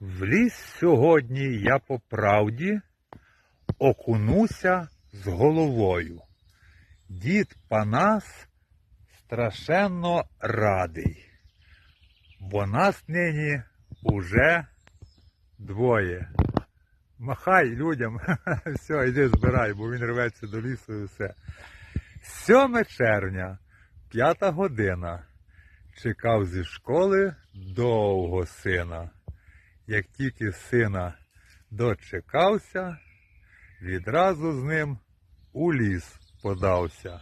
В ліс сьогодні я по правді окунуся з головою. Дід Панас страшенно радий, бо нас нині уже двоє. Махай людям, все, йди збирай, бо він рветься до лісу і все. 7 червня, п'ята година. Чекав зі школи довго сина. Як тільки сина дочекався, відразу з ним у ліс подався.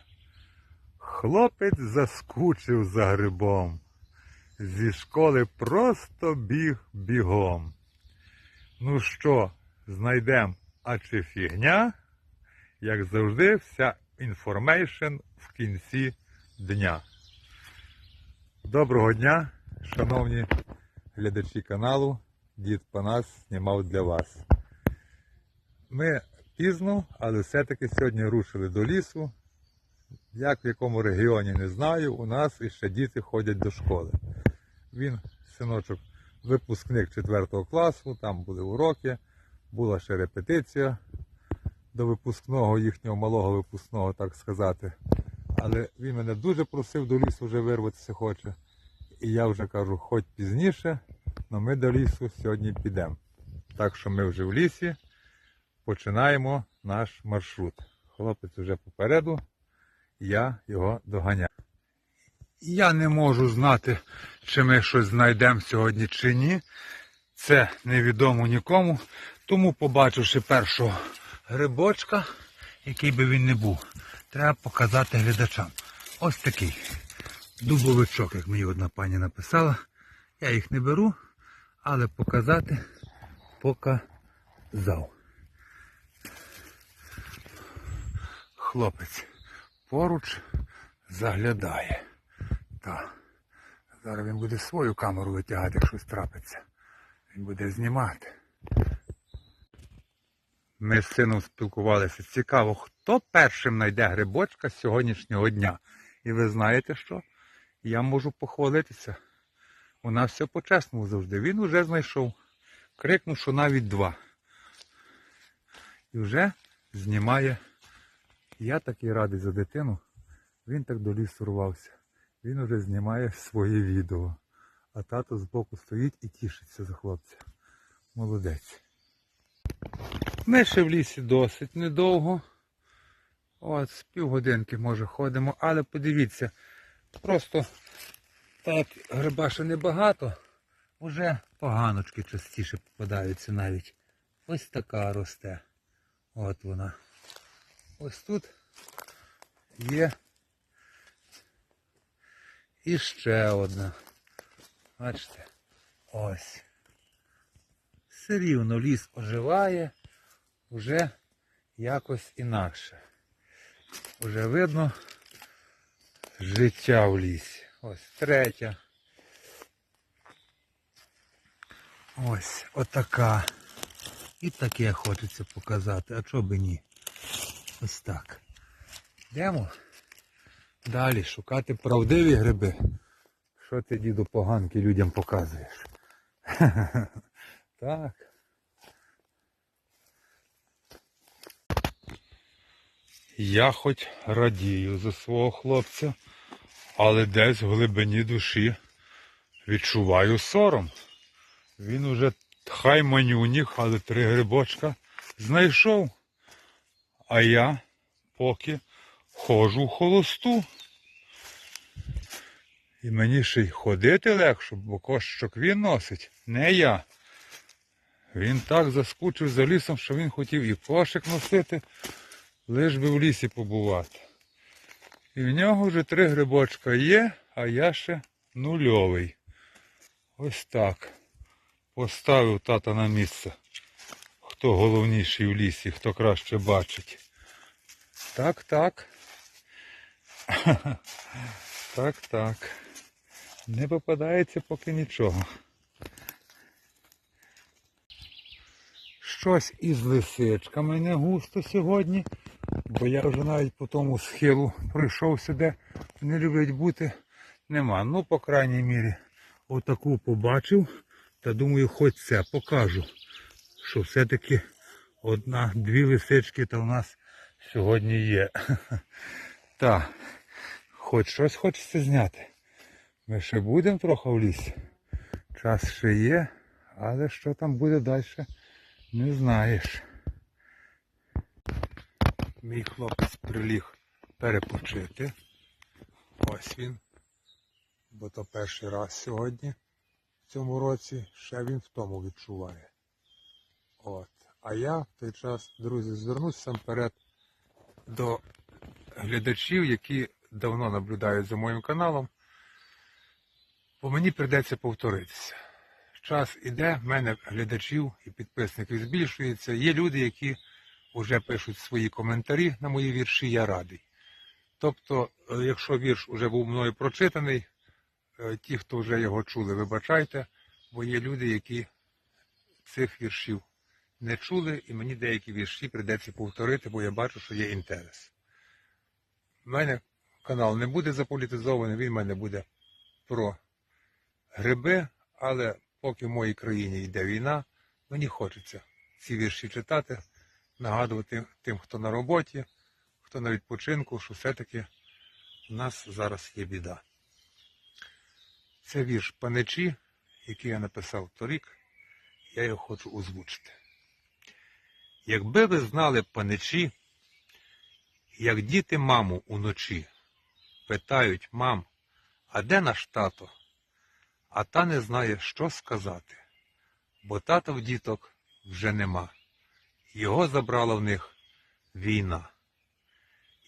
Хлопець заскучив за грибом. Зі школи просто біг бігом. Ну що, знайдем, а чи фігня? Як завжди, вся інформейшн в кінці дня. Доброго дня, шановні глядачі каналу. Дід Панас знімав для вас. Ми пізно, але все-таки сьогодні рушили до лісу. Як в якому регіоні не знаю, у нас іще діти ходять до школи. Він, синочок, випускник 4 класу, там були уроки, була ще репетиція до випускного, їхнього малого випускного, так сказати. Але він мене дуже просив до лісу вже вирватися хоче. І я вже кажу, хоч пізніше, але ми до лісу сьогодні підемо. Так що ми вже в лісі починаємо наш маршрут. Хлопець вже попереду, я його доганяю. Я не можу знати, чи ми щось знайдемо сьогодні чи ні. Це невідомо нікому. Тому, побачивши першого грибочка, який би він не був, треба показати глядачам. Ось такий дубовичок, як мені одна пані написала. Я їх не беру, але показати показав. Хлопець поруч заглядає. Так. Зараз він буде свою камеру витягати, як щось трапиться. Він буде знімати. Ми з сином спілкувалися. Цікаво, хто першим знайде грибочка з сьогоднішнього дня. І ви знаєте що? Я можу похвалитися. У нас все по-чесному завжди. Він уже знайшов. Крикнув, що навіть два. І вже знімає. Я такий радий за дитину. Він так до лісу рвався. Він уже знімає своє відео. А тато збоку стоїть і тішиться за хлопця. Молодець. Ми ще в лісі досить недовго. От, з півгодинки, може, ходимо, але подивіться, просто так гриба ще небагато, вже поганочки частіше попадаються навіть. Ось така росте. От вона. Ось тут є і ще одна. Бачите? Ось. Все рівно ліс оживає, вже якось інакше. Уже видно життя в лісі. Ось третя. Ось отака. І таке хочеться показати. А чого би ні? Ось так. Йдемо далі шукати правдиві гриби. Що ти, діду, поганки людям показуєш? Так. Я хоч радію за свого хлопця, але десь в глибині душі відчуваю сором. Він уже хай манюніх, але три грибочка знайшов. А я поки ходжу в холосту. І мені ще й ходити легше, бо кошечок він носить, не я. Він так заскучив за лісом, що він хотів і кошик носити, лиш би в лісі побувати. І в нього вже три грибочка є, а я ще нульовий. Ось так. Поставив тата на місце. Хто головніший в лісі, хто краще бачить. Так, так. Так, так. Не попадається поки нічого. Щось із лисичками не густо сьогодні, бо я вже навіть по тому схилу прийшов сюди, не люблять бути. Нема. Ну, по крайній мірі, отаку побачив, Та думаю, хоч це покажу, що все-таки одна-дві лисички то в нас сьогодні є. Та, хоч щось хочеться зняти. Ми ще будемо трохи в лісі. Час ще є, але що там буде далі, не знаєш. Мій хлопець приліг перепочити. Ось він. Бо то перший раз сьогодні в цьому році ще він в тому відчуває. От. А я в той час, друзі, звернусь сам перед до глядачів, які давно наблюдають за моїм каналом. Бо мені прийдеться повторитися. Час іде, в мене глядачів і підписників збільшується. Є люди, які вже пишуть свої коментарі на мої вірші, я радий. Тобто, е, якщо вірш вже був мною прочитаний, е, ті, хто вже його чули, вибачайте, бо є люди, які цих віршів не чули, і мені деякі вірші прийдеться повторити, бо я бачу, що є інтерес. У мене канал не буде заполітизований, він в мене буде про гриби, але поки в моїй країні йде війна, мені хочеться ці вірші читати, нагадувати тим, хто на роботі, хто на відпочинку, що все-таки в нас зараз є біда. Це вірш паничі, який я написав торік, я його хочу озвучити. Якби ви знали паничі, як діти маму уночі, питають мам, а де наш тато? А та не знає, що сказати, бо тата в діток вже нема. Його забрала в них війна.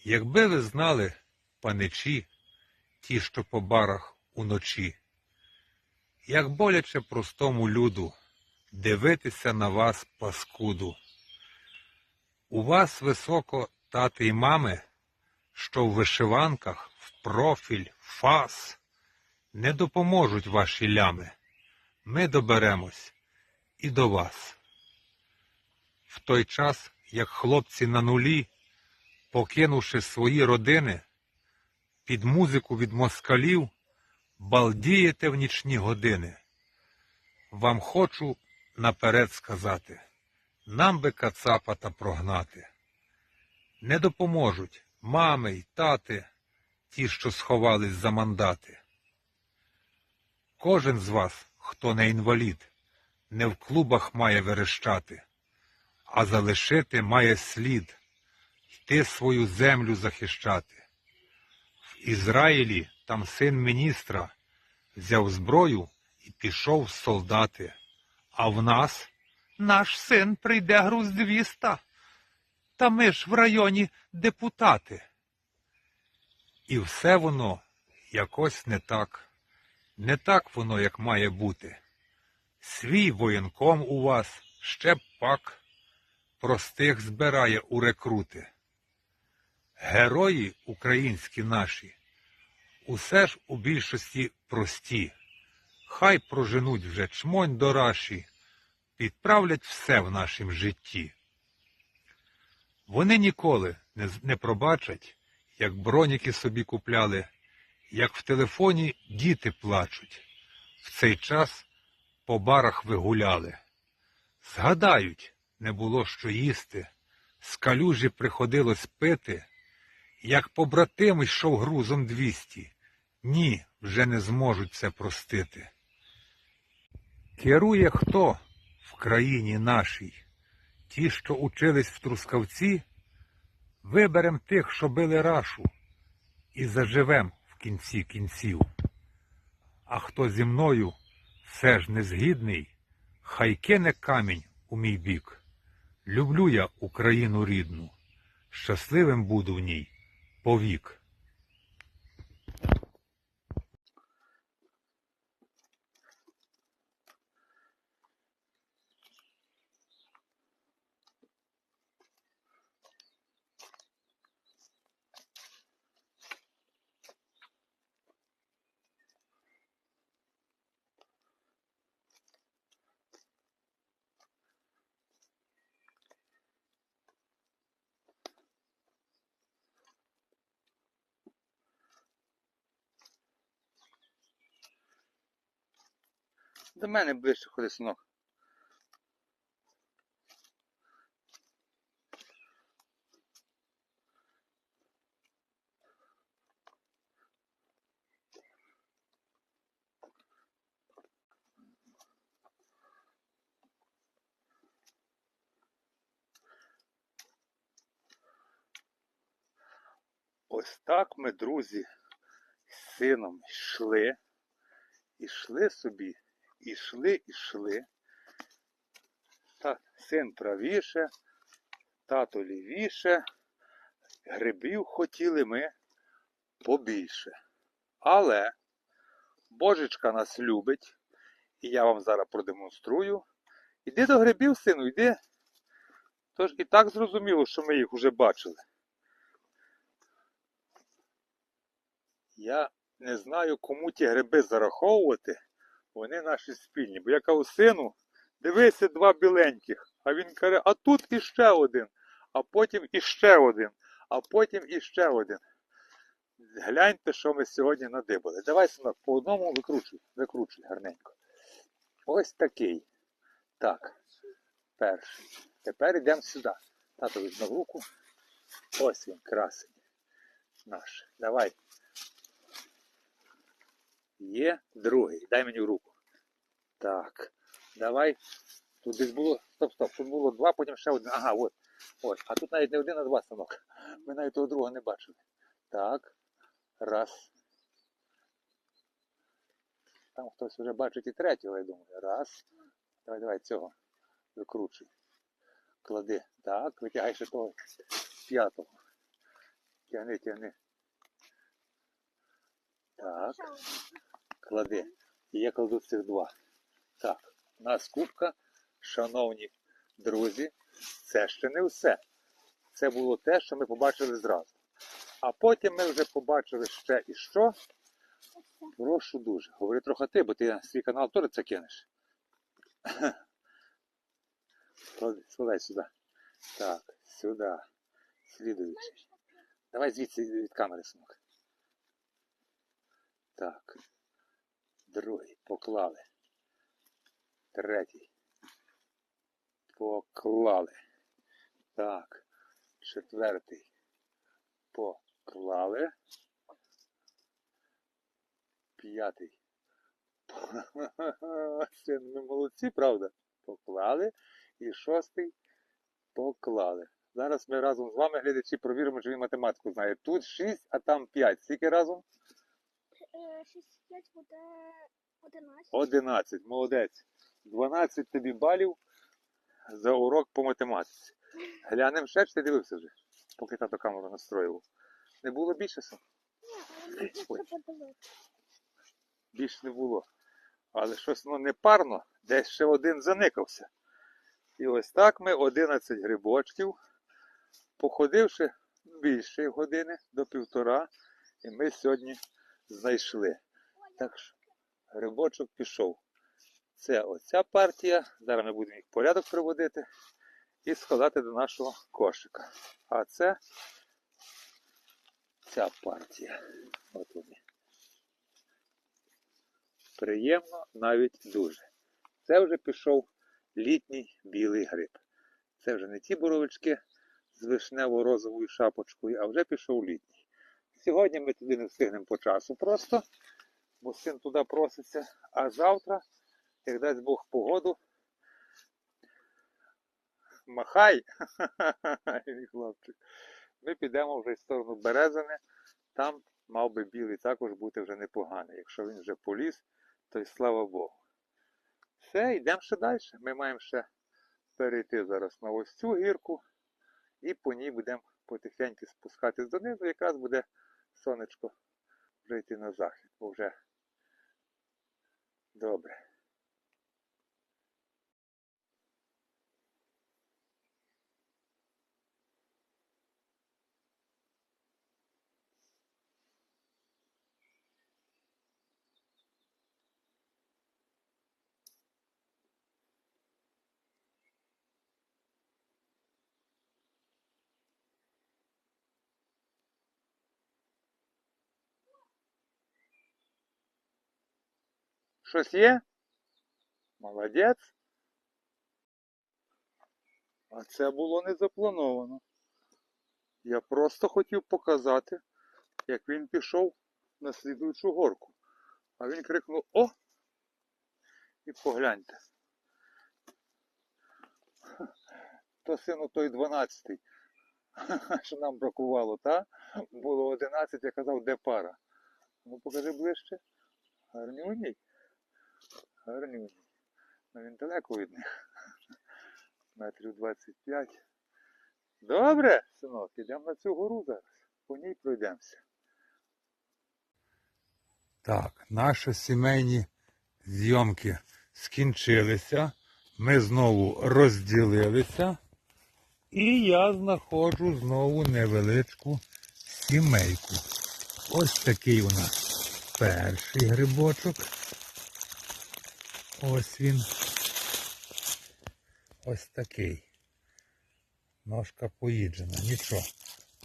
Якби ви знали, паничі, ті, що по барах уночі, як боляче простому люду дивитися на вас, паскуду. У вас високо тати й мами, що в вишиванках, в профіль, фас, не допоможуть ваші лями. Ми доберемось і до вас. В той час, як хлопці на нулі, покинувши свої родини, під музику від москалів, балдієте в нічні години. Вам хочу наперед сказати, нам би кацапата прогнати. Не допоможуть мами й тати, ті, що сховались за мандати. Кожен з вас, хто не інвалід, не в клубах має верещати, а залишити має слід, йти свою землю захищати. В Ізраїлі там син міністра взяв зброю і пішов солдати, а в нас наш син прийде груз двіста, та ми ж в районі депутати. І все воно якось не так. Не так воно, як має бути. Свій воєнком у вас ще пак простих збирає у рекрути. Герої українські наші, усе ж у більшості прості. Хай проженуть вже чмонь до раші, підправлять все в нашім житті. Вони ніколи не, пробачать, як броніки собі купляли, як в телефоні діти плачуть. В цей час по барах ви гуляли. Згадають, не було що їсти, з калюжі приходилось пити, як побратим йшов грузом двісті. Ні, вже не зможуть це простити. Керує хто в країні нашій? Ті, що учились в Трускавці, виберем тих, що били рашу, і заживем в кінці кінців. А хто зі мною все ж не згідний, хай кине камінь у мій бік. Люблю я Україну рідну, щасливим буду в ній повік. До мене ближче ходи. Ось так ми, друзі, з сином йшли, ішли собі, ішли, ішли. Та син правіше, тато лівіше, грибів хотіли ми побільше. Але Божечка нас любить, і я вам зараз продемонструю. Іди до грибів, сину, йди. Тож і так зрозуміло, що ми їх вже бачили. Я не знаю, кому ті гриби зараховувати. Вони наші спільні. Бо я кажу, сину, дивися два біленьких. А він каже, а тут іще один, а потім іще один, а потім іще один. Гляньте, що ми сьогодні надибали. Давай, синок, по одному викручуй, викручуй гарненько. Ось такий. Так. Перший. Тепер йдемо сюди. Тато візьме руку. Ось він, красень. Наш. Давай. Є другий. Дай мені руку. Так. Давай. Тут десь було. Стоп, стоп. Тут було два, потім ще один. Ага, от. От. А тут навіть не один, а два станок. Ми навіть того другого не бачили. Так. Раз. Там хтось вже бачить і третього, я думаю. Раз. Давай, давай, цього. Викручуй. Клади. Так, витягай ще того п'ятого. Тягни, тягни. Так. Клади. І я кладу цих два. Так, у нас кубка, шановні друзі, це ще не все. Це було те, що ми побачили зразу. А потім ми вже побачили ще і що. Прошу дуже. Говори трохи ти, бо ти свій канал теж це кинеш. Складай- сюди. Так, сюди. Слідуючий. Давай звідси від камери, синок. Так. Другий. Поклали. Третій. Поклали. Так. Четвертий. Поклали. П'ятий. Син, ми молодці, правда? Поклали. І шостий поклали. Зараз ми разом з вами, глядачі, провіримо, чи він математику знає. Тут 6, а там 5. Скільки разом? 6, 5 буде 11. 11. Молодець. 12 тобі балів за урок по математиці. Глянемо ще, чи ти дивився вже, поки тато камеру настроював. Не було більше син? Ні, але. Більше не було. Але щось ну, не парно, десь ще один заникався. І ось так ми 11 грибочків, походивши більше години до півтора, і ми сьогодні знайшли. Так що грибочок пішов. Це оця партія. Зараз ми будемо їх в порядок приводити і складати до нашого кошика. А це ця партія. От вони. Приємно навіть дуже. Це вже пішов літній білий гриб. Це вже не ті боровички з вишнево-розовою шапочкою, а вже пішов літній. Сьогодні ми туди не встигнемо по часу просто, бо син туди проситься. А завтра, як дасть Бог погоду, махай, хлопчик. Ми підемо вже в сторону Березини. Там мав би білий також бути вже непоганий. Якщо він вже поліз, то й слава Богу. Все, йдемо ще далі. Ми маємо ще перейти зараз на ось цю гірку і по ній будемо потихеньку спускатись донизу. Якраз буде сонечко вже йти на захід, бо вже добре. Щось є? Молодець. А це було не заплановано. Я просто хотів показати, як він пішов на слідуючу горку. А він крикнув О! І погляньте. То сину той 12-й, що нам бракувало, та? Було 11, я казав, де пара. Ну покажи ближче. Гарнюній. Гарнюній. Ну він далеко від них. Метрів 25. Добре, синок, ідемо на цю гору зараз. По ній пройдемося. Так, наші сімейні зйомки скінчилися. Ми знову розділилися. І я знаходжу знову невеличку сімейку. Ось такий у нас перший грибочок. Ось він. Ось такий. Ножка поїджена, нічого.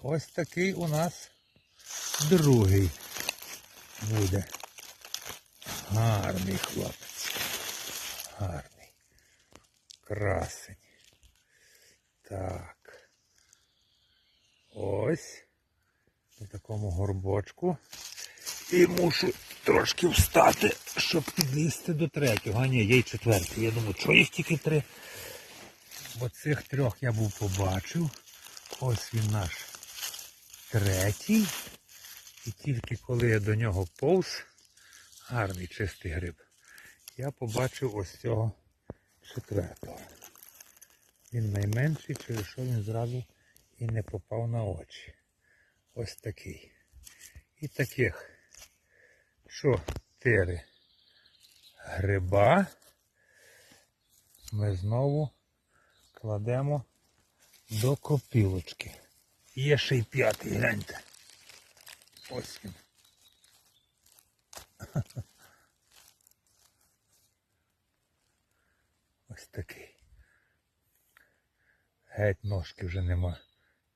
Ось такий у нас другий буде. Гарний хлопець. Гарний. Красень. Так. Ось. На такому горбочку. І мушу трошки встати, щоб підлізти до третього. А ні, є й четвертий. Я думаю, чого їх тільки три? Бо цих трьох я був побачив. Ось він наш третій. І тільки коли я до нього повз, гарний чистий гриб, я побачив ось цього четвертого. Він найменший, через що він зразу і не попав на очі. Ось такий. І таких чотири гриба ми знову кладемо до копілочки. Є ще й п'ятий, гляньте. Ось він. Ось такий. Геть ножки вже нема.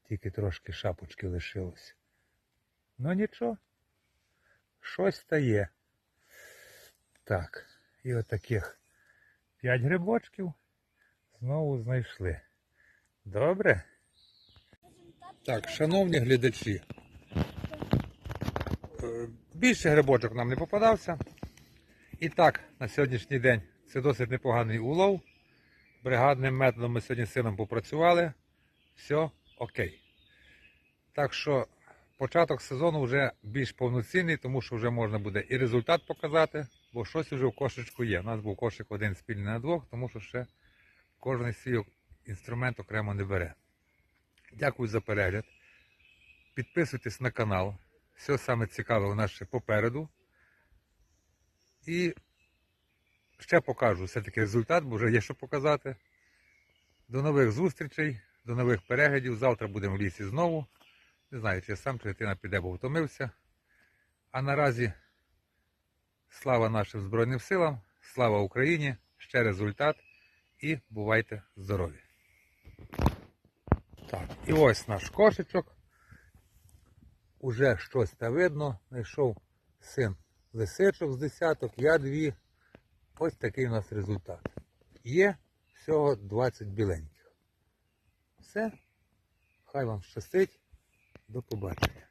Тільки трошки шапочки лишилось. Ну нічого. Щось стає. Так. І отаких п'ять грибочків знову знайшли. Добре? Так, шановні глядачі. е, Більше грибочок нам не попадався. І так, на сьогоднішній день це досить непоганий улов. Бригадним методом ми сьогодні з сином попрацювали. Все окей. Так що початок сезону вже більш повноцінний, тому що вже можна буде і результат показати, бо щось вже в кошечку є. У нас був кошик один спільний на двох, тому що ще кожен свій інструмент окремо не бере. Дякую за перегляд. Підписуйтесь на канал. Все саме цікаве у нас ще попереду. І ще покажу все-таки результат, бо вже є що показати. До нових зустрічей, до нових переглядів. Завтра будемо в лісі знову. Не знаю, чи сам, чи дитина піде, бо втомився. А наразі слава нашим Збройним силам, слава Україні, ще результат і бувайте здорові! Так, і ось наш кошечок. Уже щось та видно. Знайшов син лисичок з десяток, я дві. Ось такий у нас результат. Є всього 20 біленьких. Все. Хай вам щастить. До побачення.